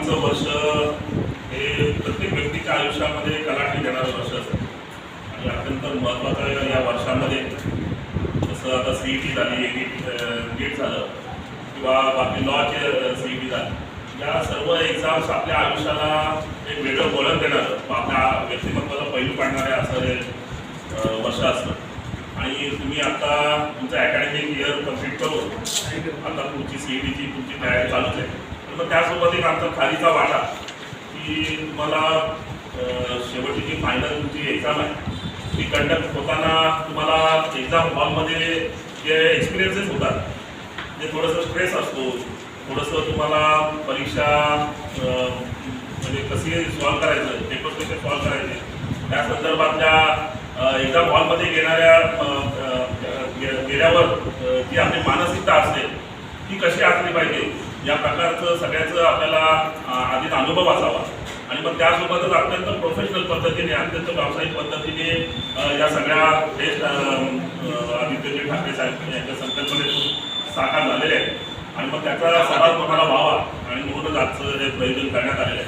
दहावीचं वर्ष हे प्रत्येक व्यक्तीच्या आयुष्यामध्ये कलाटणी देणारं वर्ष. असतं आणि अत्यंत महत्त्वाचं या वर्षामध्ये. जसं आता सी ई टी झाली नीट गेट झालं किंवा बाकी लॉचे सी ई टी झाली. या सर्व एक्झाम्स आपल्या आयुष्याला एक वेगळं वळण देणारं. आपल्या व्यक्तिमत्वाला पैलू पाडणारे असं हे वर्ष असतं. आणि तुम्ही आता तुमचं अकॅडमिक इयर कंप्लीट करून आता तुमची सी ई टीची तुमची तयारी तर मग त्यासोबत एक आमचा खालीचा वाटा की तुम्हाला शेवटची जी फायनल तुमची एक्झाम आहे ती कंडक्ट होताना तुम्हाला एक्झाम हॉलमध्ये जे एक्सपिरियन्सेस होतात ते थोडंसं स्ट्रेस असतो थोडंसं तुम्हाला परीक्षा म्हणजे कशी सॉल्व करायचं पेपर कसे सॉल्व करायचे त्या संदर्भातल्या एक्झाम हॉलमध्ये येणाऱ्या गे- गेल्यावर जी आपली मानसिकता असते ती कशी असली पाहिजे या प्रकारचं सगळ्याचं आपल्याला आधीच अनुभव असावा. आणि मग त्यासोबतच अत्यंत प्रोफेशनल पद्धतीने अत्यंत व्यावसायिक पद्धतीने या सगळ्या टेस्ट आदित्यजी ठाकरे साहेब यांच्या संकल्पनेतून साकार झालेले आहेत. आणि मग त्याचा सराव तुम्हाला व्हावा. आणि म्हणूनच आजचं हे प्रयोजन करण्यात